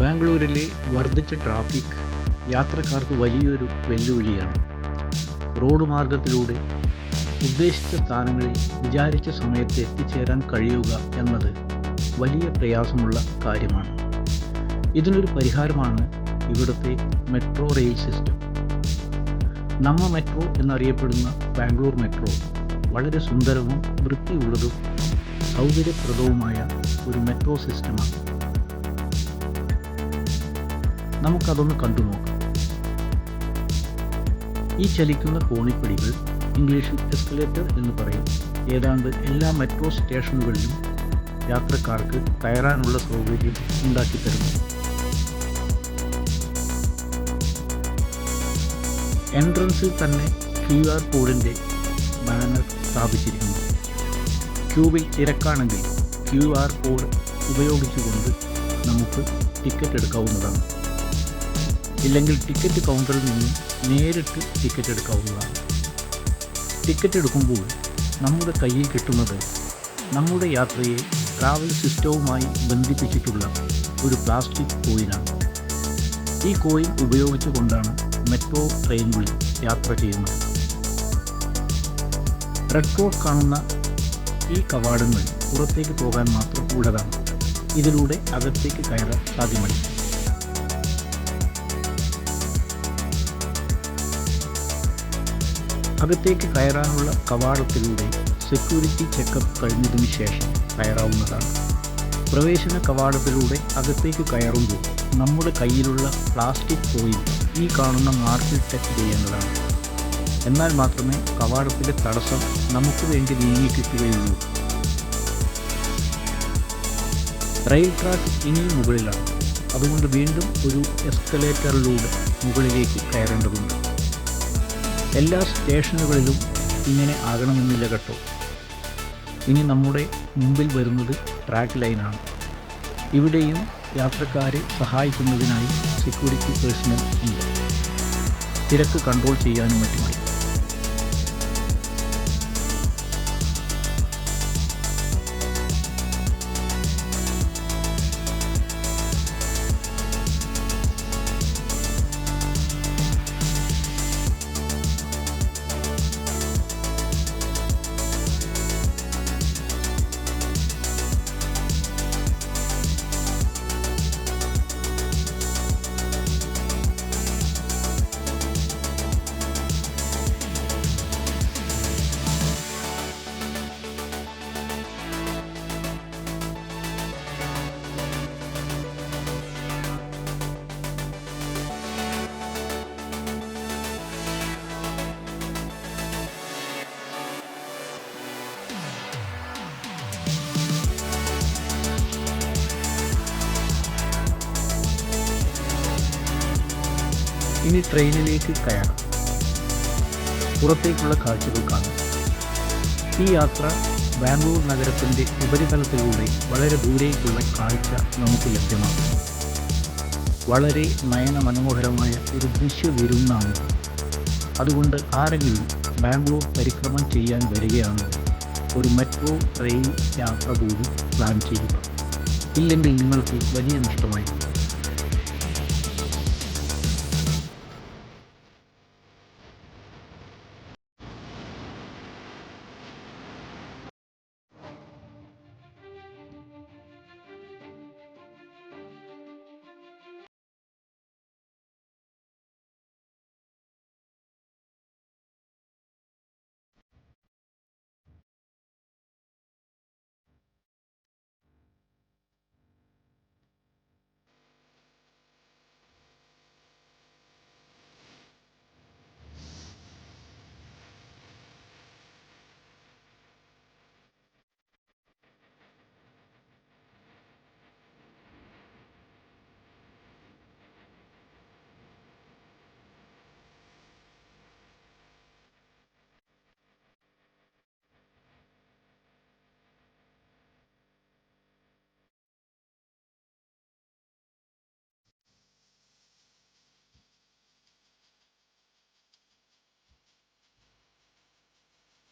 ബാംഗ്ലൂരിലെ വർദ്ധിച്ച ട്രാഫിക് യാത്രക്കാർക്ക് വലിയൊരു വെല്ലുവിളിയാണ്. റോഡ് മാർഗത്തിലൂടെ ഉദ്ദേശിച്ച സ്ഥാനങ്ങളിൽ വിചാരിച്ച സമയത്ത് എത്തിച്ചേരാൻ കഴിയുക എന്നത് വലിയ പ്രയാസമുള്ള കാര്യമാണ്. ഇതിനൊരു പരിഹാരമാണ് ഇവിടുത്തെ metro rail system. Namma metro എന്നറിയപ്പെടുന്ന ബാംഗ്ലൂർ മെട്രോ വളരെ സുന്ദരവും വൃത്തിയുള്ളതും സൗകര്യപ്രദവുമായ ഒരു മെട്രോ സിസ്റ്റമാണ്. നമുക്കതൊന്ന് കണ്ടു നോക്കാം. ഈ ചലിക്കുന്ന കോണിപ്പടികൾ ഇംഗ്ലീഷിൽ എസ്കലേറ്റർ എന്ന് പറയും. ഏതാണ്ട് എല്ലാ മെട്രോ സ്റ്റേഷനുകളിലും യാത്രക്കാർക്ക് കയറാനുള്ള സൗകര്യം ഉണ്ടാക്കിത്തരുന്നു എൻട്രൻസിൽ തന്നെ ക്യു ആർ കോഡിന്റെ ബാനർ സ്ഥാപിച്ചിരിക്കുന്നു. ക്യൂവിൽ തിരക്കാണെങ്കിൽ ക്യു ആർ കോഡ് ഉപയോഗിച്ചുകൊണ്ട് നമുക്ക് ടിക്കറ്റ് എടുക്കാവുന്നതാണ്. ഇല്ലെങ്കിൽ ടിക്കറ്റ് കൗണ്ടറിൽ നിന്ന് നേരിട്ട് ടിക്കറ്റ് എടുക്കാവുന്നതാണ്. ടിക്കറ്റ് എടുക്കുമ്പോൾ നമ്മുടെ കയ്യിൽ കിട്ടുന്നത് നമ്മുടെ യാത്രയെ ട്രാവൽ സിസ്റ്റവുമായി ബന്ധിപ്പിച്ചിട്ടുള്ള ഒരു പ്ലാസ്റ്റിക് കോയിനാണ് ഈ കോയിൻ ഉപയോഗിച്ചുകൊണ്ടാണ് മെട്രോ ട്രെയിനുകളിൽ യാത്ര ചെയ്യുന്നത്. റെഡ് കാണുന്ന ഈ കവാടങ്ങൾ പുറത്തേക്ക് പോകാൻ മാത്രം ഉള്ളതാണ്. ഇതിലൂടെ അകത്തേക്ക് കയറാൻ സാധ്യമല്ല. അകത്തേക്ക് കയറാനുള്ള കവാടത്തിലൂടെ സെക്യൂരിറ്റി ചെക്കപ്പ് കഴിഞ്ഞതിന് ശേഷം കയറാവുന്നതാണ്. പ്രവേശന കവാടത്തിലൂടെ അകത്തേക്ക് കയറുമ്പോൾ നമ്മുടെ കയ്യിലുള്ള പ്ലാസ്റ്റിക് കോയിൽ ഈ കാണുന്ന മാർക്കിൽ ടച്ച് ചെയ്യേണ്ടതാണ് എന്നാൽ മാത്രമേ കവാടത്തിലെ തടസ്സം നമുക്ക് വേണ്ടി നീങ്ങി കിട്ടുകയുള്ളൂ. റെയിൽ ട്രാക്ക് ഇനിയും മുകളിലാണ്. അതുകൊണ്ട് വീണ്ടും ഒരു എസ്കലേറ്ററിലൂടെ മുകളിലേക്ക് കയറേണ്ടതുണ്ട്. എല്ലാ സ്റ്റേഷനുകളിലും ഇങ്ങനെ ആകണമെന്നില്ല കേട്ടോ. ഇനി നമ്മുടെ മുമ്പിൽ വരുന്നത് ട്രാക്ക് ലൈനാണ് ഇവിടെയും യാത്രക്കാരെ സഹായിക്കുന്നതിനായി സെക്യൂരിറ്റി പേഴ്സണൽ ഉണ്ട്. തിരക്ക് കൺട്രോൾ ചെയ്യാനും മറ്റുമായി. ഇനി ട്രെയിനിലേക്ക് കയറാം. പുറത്തേക്കുള്ള കാഴ്ചകൾ കാണാം. ഈ യാത്ര ബാംഗ്ലൂർ നഗരത്തിന്റെ ഉപരിതലത്തിലൂടെ വളരെ ദൂരേക്കുള്ള കാഴ്ച നമുക്ക് ലഭ്യമാകും. വളരെ നയന മനോഹരമായ ഒരു ദൃശ്യവിരുന്നാണ് അതുകൊണ്ട് ആരെങ്കിലും ബാംഗ്ലൂർ പരിക്രമം ചെയ്യാൻ വരികയാണ് ഒരു മെട്രോ ട്രെയിൻ യാത്ര കൂടി പ്ലാൻ ചെയ്യുക. ഇല്ലെങ്കിൽ നിങ്ങൾക്ക് വലിയ നഷ്ടമായി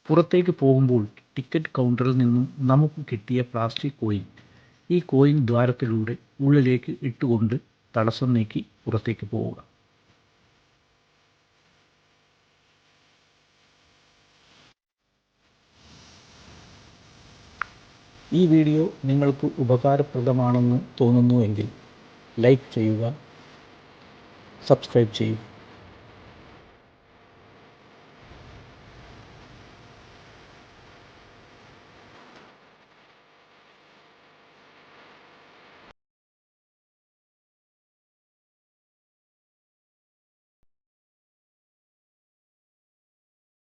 പുറത്തേക്ക് പോകുമ്പോൾ ടിക്കറ്റ് കൗണ്ടറിൽ നിന്നും നമുക്ക് കിട്ടിയ പ്ലാസ്റ്റിക് കോയിൻ ഈ കോയിൻ ദ്വാരത്തിലൂടെ ഉള്ളിലേക്ക് ഇട്ടുകൊണ്ട് തടസ്സം നീക്കി പുറത്തേക്ക് പോവുക. ഈ വീഡിയോ നിങ്ങൾക്ക് ഉപകാരപ്രദമാണെന്ന് തോന്നുന്നുവെങ്കിൽ ലൈക്ക് ചെയ്യുക സബ്സ്ക്രൈബ് ചെയ്യുക.